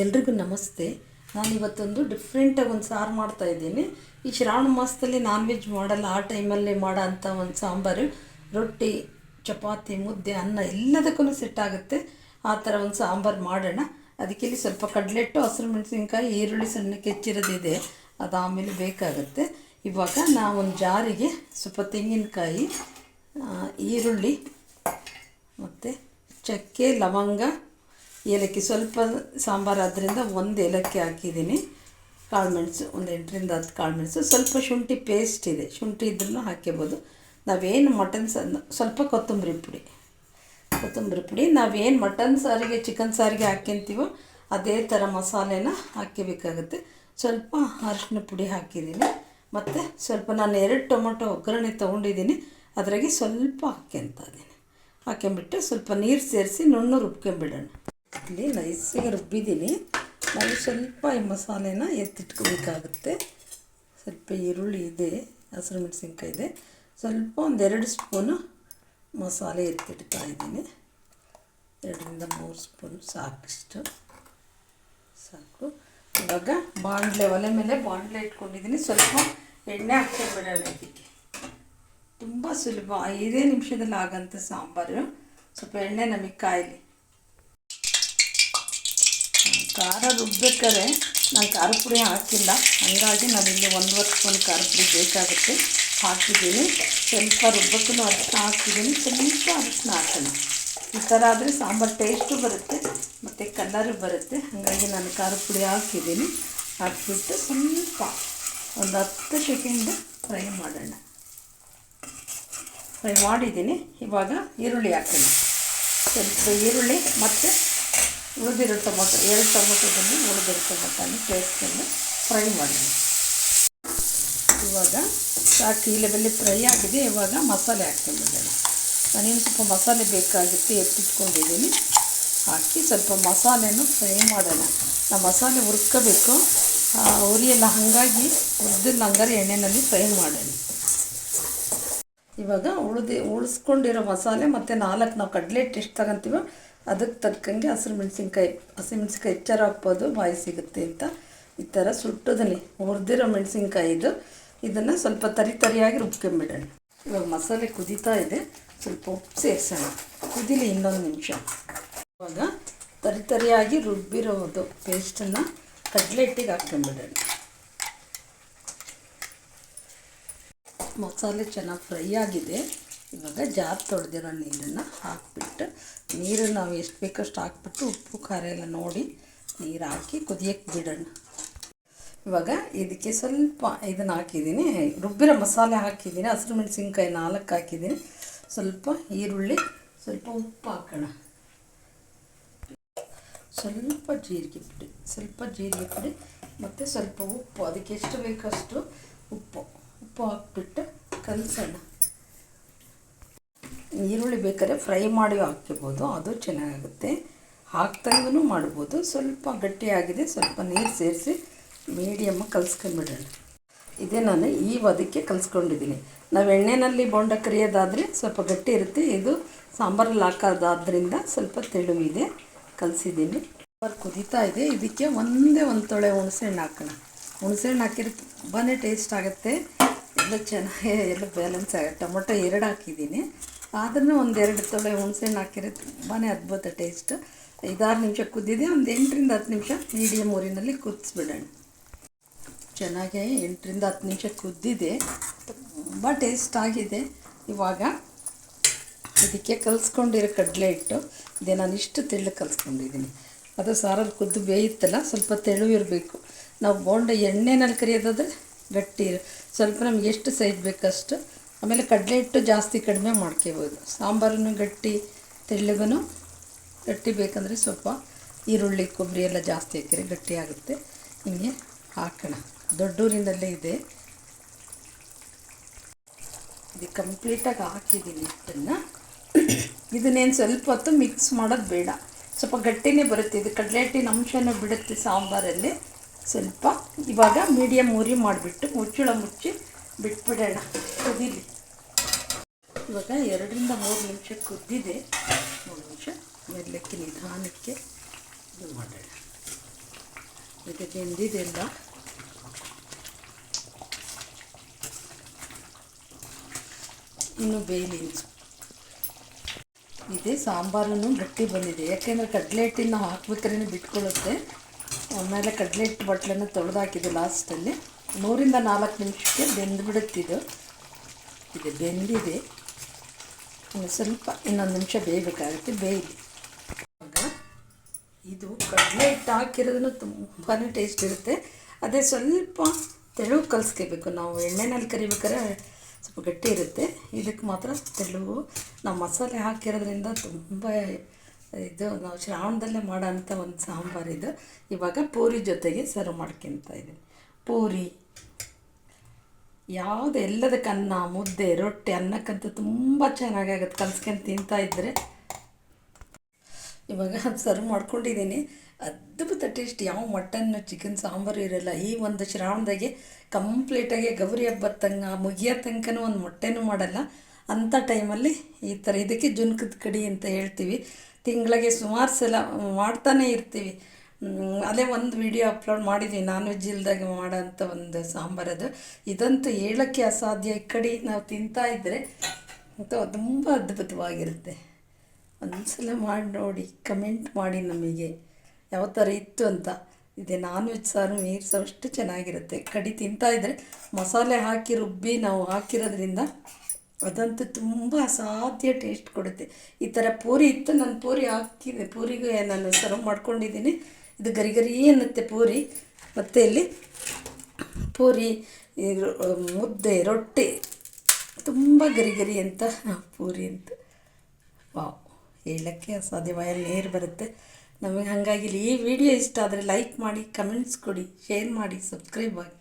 ಎಲ್ರಿಗೂ ನಮಸ್ತೆ. ನಾನು ಇವತ್ತೊಂದು ಡಿಫ್ರೆಂಟಾಗಿ ಒಂದು ಸಾರು ಮಾಡ್ತಾ ಇದ್ದೀನಿ. ಈ ಶ್ರಾವಣ ಮಾಸದಲ್ಲಿ ನಾನ್ ವೆಜ್ ಮಾಡಲ್ಲ, ಆ ಟೈಮಲ್ಲಿ ಮಾಡೋ ಅಂಥ ಒಂದು ಸಾಂಬಾರು, ರೊಟ್ಟಿ, ಚಪಾತಿ, ಮುದ್ದೆ, ಅನ್ನ ಎಲ್ಲದಕ್ಕೂ ಸೆಟ್ ಆಗುತ್ತೆ. ಆ ಥರ ಒಂದು ಸಾಂಬಾರು ಮಾಡೋಣ. ಅದಕ್ಕೆ ಇಲ್ಲಿ ಸ್ವಲ್ಪ ಕಡಲೆಟ್ಟು, ಹಸಿರು ಮೆಣಸಿನ್ಕಾಯಿ, ಈರುಳ್ಳಿ ಸಣ್ಣ ಕೆಚ್ಚಿರೋದಿದೆ ಅದು ಆಮೇಲೆ ಬೇಕಾಗುತ್ತೆ. ಇವಾಗ ನಾವು ಒಂದು ಜಾರಿಗೆ ಸ್ವಲ್ಪ ತೆಂಗಿನಕಾಯಿ ಈರುಳ್ಳಿ ಮತ್ತು ಚಕ್ಕೆ, ಲವಂಗ ಏಲಕ್ಕಿ ಸ್ವಲ್ಪ ಸಾಂಬಾರು ಆದ್ದರಿಂದ ಒಂದು ಏಲಕ್ಕಿ ಹಾಕಿದ್ದೀನಿ. ಕಾಳುಮೆಣಸು ಒಂದು ಎಂಟರಿಂದ ಹತ್ತು ಕಾಳುಮೆಣಸು ಸ್ವಲ್ಪ ಶುಂಠಿ ಪೇಸ್ಟ್ ಇದೆ. ಶುಂಠಿ ಇದ್ರೂ ಹಾಕ್ಕೋಬೋದು ನಾವೇನು ಮಟನ್ ಸ, ಸ್ವಲ್ಪ ಕೊತ್ತಂಬರಿ ಪುಡಿ. ಕೊತ್ತಂಬರಿ ಪುಡಿ. ನಾವೇನು ಮಟನ್ ಸಾರಿಗೆ ಚಿಕನ್ ಸಾರಿಗೆ ಹಾಕ್ಕೊತೀವೋ ಅದೇ ಥರ ಮಸಾಲೆನ ಹಾಕ್ಕೋಬೇಕಾಗುತ್ತೆ ಸ್ವಲ್ಪ ಅರಿಶಿನ ಪುಡಿ ಹಾಕಿದ್ದೀನಿ. ಮತ್ತು ಸ್ವಲ್ಪ ನಾನು ಎರಡು ಟೊಮೊಟೊ ಒಗ್ಗರಣೆ ತೊಗೊಂಡಿದ್ದೀನಿ. ಅದರಾಗೆ ಸ್ವಲ್ಪ ಹಾಕ್ಯಂತ ಇದ್ದೀನಿ. ಹಾಕ್ಕೊಂಬಿಟ್ಟು ಸ್ವಲ್ಪ ನೀರು ಸೇರಿಸಿ ನುಣ್ಣು ರುಬ್ಕೊಂಬಿಡೋಣ ಇಲ್ಲಿ ನೈಸಿಗೆ ರುಬ್ಬಿದ್ದೀನಿ ನಾವು ಸ್ವಲ್ಪ ಈ ಮಸಾಲೆನ ಎತ್ತಿಟ್ಕೋಬೇಕಾಗುತ್ತೆ. ಸ್ವಲ್ಪ ಈರುಳ್ಳಿ ಇದೆ, ಹಸಿರು ಮೆಣಸಿನ್ಕಾಯಿ ಇದೆ ಸ್ವಲ್ಪ ಒಂದೆರಡು ಸ್ಪೂನು ಮಸಾಲೆ ಎತ್ತಿಡ್ತಾ ಇದ್ದೀನಿ. ಎರಡರಿಂದ ಮೂರು ಸ್ಪೂನ್ ಸಾಕಿಷ್ಟು. ಸಾಕು. ಇವಾಗ ಬಾಣಲೆ, ಒಲೆ ಮೇಲೆ ಬಾಣಲೆ ಇಟ್ಕೊಂಡಿದ್ದೀನಿ. ಸ್ವಲ್ಪ ಎಣ್ಣೆ ಹಾಕ್ಕೊಂಡ್ಬಿಡೋಣ ಇದಕ್ಕೆ. ತುಂಬ ಸುಲಭ. ಐದೇ ನಿಮಿಷದಲ್ಲಿ ಆಗೋಂಥ ಸಾಂಬಾರು. ಸ್ವಲ್ಪ ಎಣ್ಣೆ ನಮಗೆ ಕಾಯಲಿ. ಖಾರ ರುಬ್ಬೇಕಾದ್ರೆ ನಾನು ಖಾರ ಪುಡಿ ಹಾಕಿಲ್ಲ. ಹಾಗಾಗಿ ನಾನಿಲ್ಲಿ ಒಂದುವರೆ ಸ್ಪೂನ್ ಖಾರ ಪುಡಿ ಬೇಕಾಗುತ್ತೆ. ಹಾಕಿದ್ದೀನಿ. ಸ್ವಲ್ಪ ರುಬ್ಬಕ್ಕೂ ಅರಿಶಿನ ಹಾಕಿದ್ದೀನಿ. ಸ್ವಲ್ಪ ಅರಿಶಿನ ಹಾಕೋಣ ಈ ಥರ ಆದರೆ ಸಾಂಬಾರು ಟೇಸ್ಟು ಬರುತ್ತೆ. ಮತ್ತು ಕಲರು ಬರುತ್ತೆ. ಹಾಗಾಗಿ ನಾನು ಖಾರ ಪುಡಿ ಹಾಕಿದ್ದೀನಿ. ಹಾಕಿಬಿಟ್ಟು ಸ್ವಲ್ಪ ಒಂದು ಹತ್ತು ಸೆಕೆಂಡ್ ಫ್ರೈ ಮಾಡೋಣ. ಫ್ರೈ ಮಾಡಿದ್ದೀನಿ. ಇವಾಗ ಈರುಳ್ಳಿ ಹಾಕೋಣ. ಸ್ವಲ್ಪ ಈರುಳ್ಳಿ ಮತ್ತು ಉಳಿದಿರೋ ಟೊಮೊಟೊ, ಎರಡು ಟೊಮೊಟೊದಲ್ಲಿ ಉಳಿದಿರೋ ಟೊಮೊಟೊನ ಸೇರಿಸ್ಕೊಂಡು ಫ್ರೈ ಮಾಡೋಣ. ಇವಾಗ ಸಾಕು, ಈ ಲೆವೆಲ್ಲಿ ಫ್ರೈ ಆಗಿದೆ, ಇವಾಗ ಮಸಾಲೆ ಹಾಕ್ತೀನಿ ನಾನೇನು ಸ್ವಲ್ಪ ಮಸಾಲೆ ಬೇಕಾಗುತ್ತೆ, ಎತ್ತಿಟ್ಕೊಂಡಿದ್ದೀನಿ. ಹಾಕಿ ಸ್ವಲ್ಪ ಮಸಾಲೆನೂ ಫ್ರೈ ಮಾಡೋಣ. ನಾವು ಮಸಾಲೆ ಹುರ್ಕೋಬೇಕು. ಉರಿಯೆಲ್ಲ ಹಾಗಾಗಿ ಹುರಿದಿಲ್ಲ ಹಂಗಾರೆ ಎಣ್ಣೆಯಲ್ಲಿ ಫ್ರೈ ಮಾಡೋಣ. ಇವಾಗ ಉಳಿದು, ಉಳಿಸ್ಕೊಂಡಿರೋ ಮಸಾಲೆ ಮತ್ತು ನಾಲ್ಕು ನಾವು ಕಡಲೆ ಎಷ್ಟು ತಗೊಂತೀವೋ ಅದಕ್ಕೆ ತಕ್ಕಂಗೆ ಹಸಿರು ಮೆಣಸಿನ್ಕಾಯಿ ಹಸಿರು ಮೆಣಸಿನ್ಕಾಯಿ ಹೆಚ್ಚಾರ ಹಾಕ್ಬೋದು, ಬಾಯಿ ಸಿಗುತ್ತೆ ಅಂತ. ಈ ಥರ ಸುಟ್ಟೋದನ್ನೇ ಹುರಿದಿರೋ ಮೆಣಸಿನ್ಕಾಯಿ ಇದು. ಇದನ್ನು ಸ್ವಲ್ಪ ತರಿ ತರಿಯಾಗಿ ರುಬ್ಕೊಂಬಿಡೋಣ. ಇವಾಗ ಮಸಾಲೆ ಕುದೀತಾ ಇದೆ. ಸ್ವಲ್ಪ ಉಪ್ಪು ಸೇರಿಸೋಣ. ಕುದೀಲಿ ಇನ್ನೊಂದು ನಿಮಿಷ. ಇವಾಗ ತರಿ ತರಿಯಾಗಿ ರುಬ್ಬಿರೋದು ಪೇಸ್ಟನ್ನು ಕಡಲೆ ಹಿಟ್ಟಿಗೆ ಹಾಕ್ಕೊಂಬಿಡೋಣ. ಮಸಾಲೆ ಚೆನ್ನಾಗಿ ಫ್ರೈ ಆಗಿದೆ. ಇವಾಗ ಜಾರ್ ತೊಳೆದಿರೋ ನೀರನ್ನು ಹಾಕಿಬಿಟ್ಟು, ನೀರು ನಾವು ಎಷ್ಟು ಬೇಕಷ್ಟು ಹಾಕ್ಬಿಟ್ಟು ಉಪ್ಪು, ಖಾರ ಎಲ್ಲ ನೋಡಿ ನೀರು ಹಾಕಿ ಕುದಿಯೋಕ್ಕೆ ಬಿಡೋಣ. ಇವಾಗ ಇದಕ್ಕೆ ಸ್ವಲ್ಪ ಇದನ್ನು ಹಾಕಿದ್ದೀನಿ, ರುಬ್ಬಿರೋ ಮಸಾಲೆ ಹಾಕಿದ್ದೀನಿ, ಹಸಿರು ಮೆಣಸಿನ್ಕಾಯಿ ನಾಲ್ಕು ಹಾಕಿದ್ದೀನಿ. ಸ್ವಲ್ಪ ಈರುಳ್ಳಿ, ಸ್ವಲ್ಪ ಉಪ್ಪು ಹಾಕೋಣ. ಸ್ವಲ್ಪ ಜೀರಿಗೆ ಪುಡಿ, ಸ್ವಲ್ಪ ಜೀರಿಗೆ ಪುಡಿ ಮತ್ತು ಸ್ವಲ್ಪ ಉಪ್ಪು, ಅದಕ್ಕೆ ಎಷ್ಟು ಬೇಕಷ್ಟು ಉಪ್ಪು. ಉಪ್ಪು ಹಾಕ್ಬಿಟ್ಟು ಕಲಸೋಣ. ಈರುಳ್ಳಿ ಬೇಕಾದ್ರೆ ಫ್ರೈ ಮಾಡಿ ಹಾಕ್ಕೋಬೋದು ಅದು ಚೆನ್ನಾಗುತ್ತೆ ಹಾಕ್ದಂಗೂ ಮಾಡ್ಬೋದು. ಸ್ವಲ್ಪ ಗಟ್ಟಿಯಾಗಿದೆ, ಸ್ವಲ್ಪ ನೀರು ಸೇರಿಸಿ ಮೀಡಿಯಮ್ಮ ಕಲಸ್ಕೊಂಡ್ಬಿಡೋಣ. ಇದೇ ನಾನು ಈ ವದಕ್ಕೆ ಕಲಿಸ್ಕೊಂಡಿದ್ದೀನಿ. ನಾವು ಎಣ್ಣೆಯಲ್ಲಿ ಬೋಂಡ ಕರಿಯೋದಾದರೆ ಸ್ವಲ್ಪ ಗಟ್ಟಿ ಇರುತ್ತೆ. ಇದು ಸಾಂಬಾರಲ್ಲಿ ಹಾಕೋದಾದ್ರಿಂದ ಸ್ವಲ್ಪ ತೆಳುವಿದೆ ಕಲಸಿದ್ದೀನಿ. ಸಾಂಬಾರು ಕುದೀತಾ ಇದೆ. ಇದಕ್ಕೆ ಒಂದೇ ಒಂದು ತೊಳೆ ಹುಣಸೆಹಣ್ಣು ಹಾಕೋಣ. ಹುಣಸೆಹಣ್ಣು ಹಾಕಿದ್ರೆ ತುಂಬಾ ಟೇಸ್ಟ್ ಆಗುತ್ತೆ. ಎಲ್ಲ ಚೆನ್ನಾಗಿ, ಎಲ್ಲ ಬ್ಯಾಲೆನ್ಸ್ ಆಗುತ್ತೆ. ಟೊಮೊಟೊ ಎರಡು ಹಾಕಿದ್ದೀನಿ. ಆದ್ರೂ ಒಂದೆರಡು ತೊಳೆ ಹುಣಸೆಹಣ್ಣು ಹಾಕಿರೋದು ತುಂಬಾ ಅದ್ಭುತ ಟೇಸ್ಟ್ ಐದಾರು ನಿಮಿಷ ಕುದ್ದಿದೆ, ಒಂದು ಎಂಟರಿಂದ ಹತ್ತು ನಿಮಿಷ ಮೀಡಿಯಮ್ ಊರಿನಲ್ಲಿ ಕುದಿಸ್ಬಿಡೋಣ. ಚೆನ್ನಾಗಿ ಎಂಟರಿಂದ ಹತ್ತು ನಿಮಿಷ ಕುದ್ದಿದೆ. ತುಂಬ ಟೇಸ್ಟ್ ಆಗಿದೆ. ಇವಾಗ ಇದಕ್ಕೆ ಕಲಿಸ್ಕೊಂಡಿರೋ ಕಡಲೆ ಹಿಟ್ಟು. ಇದೇ ನಾನು ಇಷ್ಟು ತೆಳ್ಳು ಕಲಿಸ್ಕೊಂಡಿದ್ದೀನಿ. ಅದು ಸಾರಲ್ಲಿ ಕುದ್ದು ಬೇಯುತ್ತಲ್ಲ, ಸ್ವಲ್ಪ ತೆಳು ಇರಬೇಕು. ನಾವು ಬೋಂಡ ಎಣ್ಣೆನಲ್ಲಿ ಕರಿಯೋದಾದರೆ ಗಟ್ಟಿ ಸ್ವಲ್ಪ ನಮ್ಗೆ ಎಷ್ಟು ಸೈಜ್ ಬೇಕಷ್ಟು ಆಮೇಲೆ ಕಡಲೆ ಹಿಟ್ಟು ಜಾಸ್ತಿ ಕಡಿಮೆ ಮಾಡ್ಕೋಬೋದು. ಸಾಂಬಾರನ್ನು ಗಟ್ಟಿ ತೆಳ್ಳಗೂ ಗಟ್ಟಿ ಬೇಕಂದರೆ ಸ್ವಲ್ಪ ಈರುಳ್ಳಿ, ಕೊಬ್ಬರಿ ಎಲ್ಲ ಜಾಸ್ತಿ ಹಾಕಿದರೆ ಗಟ್ಟಿ ಆಗುತ್ತೆ. ಹಿಂಗೆ ಹಾಕೋಣ. ದೊಡ್ಡೂರಿನಲ್ಲೇ ಇದೆ. ಇದು ಕಂಪ್ಲೀಟಾಗಿ ಹಾಕಿದ್ದೀನಿ ಹಿಟ್ಟನ್ನು. ಇದನ್ನೇನು ಸ್ವಲ್ಪ ಹೊತ್ತು ಮಿಕ್ಸ್ ಮಾಡೋದು ಬೇಡ. ಸ್ವಲ್ಪ ಗಟ್ಟಿನೇ ಬರುತ್ತೆ. ಇದು ಕಡಲೆ ಹಿಟ್ಟಿನ ಅಂಶನೂ ಬಿಡುತ್ತೆ ಸಾಂಬಾರಲ್ಲಿ. ಸ್ವಲ್ಪ ಇವಾಗ ಮೀಡಿಯಮ್ ಉರಿ ಮಾಡಿಬಿಟ್ಟು ಮುಚ್ಚಳ ಮುಚ್ಚಿ ಬಿಟ್ಬಿಡೋಣ. ಕುದೀಲಿ. ಇವಾಗ ಎರಡರಿಂದ ಮೂರು ನಿಮಿಷ ಕುದ್ದಿದೆ. ಮೂರು ನಿಮಿಷ. ಮೆಲ್ಲಕ್ಕೆ ನಿಧಾನಕ್ಕೆ ಇದು ಮಾಡೋಣ ಇದು ಬೆಂದಿದೆಲ್ಲ ಇನ್ನು ಬೇಯಲಿ. ಇದೆ, ಸಾಂಬಾರನ್ನು ಗಟ್ಟಿ ಬಂದಿದೆ. ಯಾಕೆಂದರೆ ಕಡಲೆ ಹಿಟ್ಟಿನ ಹಾಕ್ಬೇಕಾದ್ರೆ ಬಿಟ್ಕೊಳ್ಳುತ್ತೆ ಆಮೇಲೆ ಕಡಲೆ ಹಿಟ್ಟು ಬಟ್ಲನ್ನು ತೊಳೆದು ಲಾಸ್ಟಲ್ಲಿ. ಮೂರಿಂದ ನಾಲ್ಕು ನಿಮಿಷಕ್ಕೆ ಬೆಂದುಬಿಡುತ್ತಿದ್ದು ಇದು ಬೆಂದಿದೆ. ಇನ್ನು ಸ್ವಲ್ಪ ಇನ್ನೊಂದು ನಿಮಿಷ ಬೇಯಬೇಕಾಗುತ್ತೆ ಬೇಯಲಿ ಇದು ಕಡಲೆ ಹಿಟ್ಟು ಹಾಕಿರೋದನ್ನು ತುಂಬಾ ಟೇಸ್ಟ್ ಇರುತ್ತೆ. ಅದೇ ಸ್ವಲ್ಪ ತೆಳು ಕಲಿಸ್ಕೋಬೇಕು. ನಾವು ಎಣ್ಣೆನಲ್ಲಿ ಕರಿಬೇಕಾದ್ರೆ ಸ್ವಲ್ಪ ಗಟ್ಟಿ ಇರುತ್ತೆ. ಇದಕ್ಕೆ ಮಾತ್ರ ತೆಳು, ನಾವು ಮಸಾಲೆ ಹಾಕಿರೋದ್ರಿಂದ ತುಂಬ ಇದು, ನಾವು ಶ್ರಾವಣದಲ್ಲೇ ಮಾಡೋ ಅಂಥ ಒಂದು ಸಾಂಬಾರು ಇದು. ಇವಾಗ ಪೂರಿ ಜೊತೆಗೆ ಸರ್ವ್ ಮಾಡ್ಕೊಂತ ಇದ್ದೀನಿ. ಪೂರಿ. ಯಾವುದು ಎಲ್ಲದಕ್ಕೆ ಅನ್ನ ಮುದ್ದೆ, ರೊಟ್ಟಿ, ಅನ್ನಕ್ಕಂತೂ ತುಂಬ ಚೆನ್ನಾಗಾಗತ್ತೆ ಕಲ್ಸ್ಕೊಂಡು ತಿಂತಾ ಇದ್ದರೆ ಇವಾಗ ಸರ್ವ್ ಮಾಡ್ಕೊಂಡಿದ್ದೀನಿ ಅದ್ಭುತ ಟೇಸ್ಟ್ ಯಾವ ಮಟನ್ನು ಚಿಕನ್ ಸಾಂಬಾರು ಇರಲ್ಲ. ಈ ಒಂದು ಶ್ರಾವಣದಾಗೆ ಕಂಪ್ಲೀಟಾಗಿ ಗೌರಿ ಹಬ್ಬದ ತಂಗ ಮುಗಿಯೋ ತನಕನೂ ಒಂದು ಮೊಟ್ಟೆನೂ ಮಾಡಲ್ಲ. ಅಂಥ ಟೈಮಲ್ಲಿ ಈ ಥರ ಇದಕ್ಕೆ ಜುನ್ಕದ ಕಡಿ ಅಂತ ಹೇಳ್ತೀವಿ. ತಿಂಗಳಿಗೆ ಸುಮಾರು ಸಲ ಮಾಡ್ತಾನೇ ಇರ್ತೀವಿ. ಅದೇ ಒಂದು ವಿಡಿಯೋ ಅಪ್ಲೋಡ್ ಮಾಡಿದ್ವಿ ನಾನ್ ವೆಜ್ ಇಲ್ದಾಗ ಮಾಡೋಂಥ ಒಂದು ಸಾಂಬಾರದು ಇದಂತೂ ಹೇಳೋಕ್ಕೆ ಅಸಾಧ್ಯ, ಈ ಕಡೆ ನಾವು ತಿಂತಾ ಇದ್ದರೆ ಮತ್ತು ತುಂಬ ಅದ್ಭುತವಾಗಿರುತ್ತೆ. ಒಂದ್ಸಲ ಮಾಡಿ ನೋಡಿ ಕಮೆಂಟ್ ಮಾಡಿ ನಮಗೆ. ಯಾವ ಥರ ಇತ್ತು ಅಂತ. ಇದೆ ನಾನ್ ವೆಜ್ ಸಾರು, ನೀರು ಸಾರು ಅಷ್ಟು ಚೆನ್ನಾಗಿರುತ್ತೆ. ಕಡಿ ತಿಂತಾ ಇದ್ದರೆ ಮಸಾಲೆ ಹಾಕಿ, ರುಬ್ಬಿ ನಾವು ಹಾಕಿರೋದ್ರಿಂದ ಅದಂತೂ ತುಂಬ ಅಸಾಧ್ಯ ಟೇಸ್ಟ್ ಕೊಡುತ್ತೆ. ಈ ಥರ ಪೂರಿ ಇತ್ತು, ನಾನು ಪೂರಿ ಹಾಕಿದೆ. ಪೂರಿಗೆ ನಾನು ಸರ್ವ್ ಮಾಡ್ಕೊಂಡಿದ್ದೀನಿ. ಇದು ಗರಿ ಗರಿ ಅನ್ನುತ್ತೆ ಪೂರಿ, ಮತ್ತು ಇಲ್ಲಿ ಪೂರಿ ಮುದ್ದೆ, ರೊಟ್ಟಿ, ತುಂಬ ಗರಿ ಗರಿ ಅಂತ ಪೂರಿ ಅಂತ. ವಾವ್, ಹೇಳೋಕ್ಕೆ ಅಸಾಧ್ಯ ಬಾಯಲ್ಲಿ ನೀರು ಬರುತ್ತೆ. ನಮಗೆ ಹಾಗಾಗಿ ಈ ವಿಡಿಯೋ ಇಷ್ಟ ಆದರೆ ಲೈಕ್ ಮಾಡಿ ಕಮೆಂಟ್ಸ್ ಕೊಡಿ ಶೇರ್ ಮಾಡಿ ಸಬ್ಸ್ಕ್ರೈಬ್ ಆಗಿ.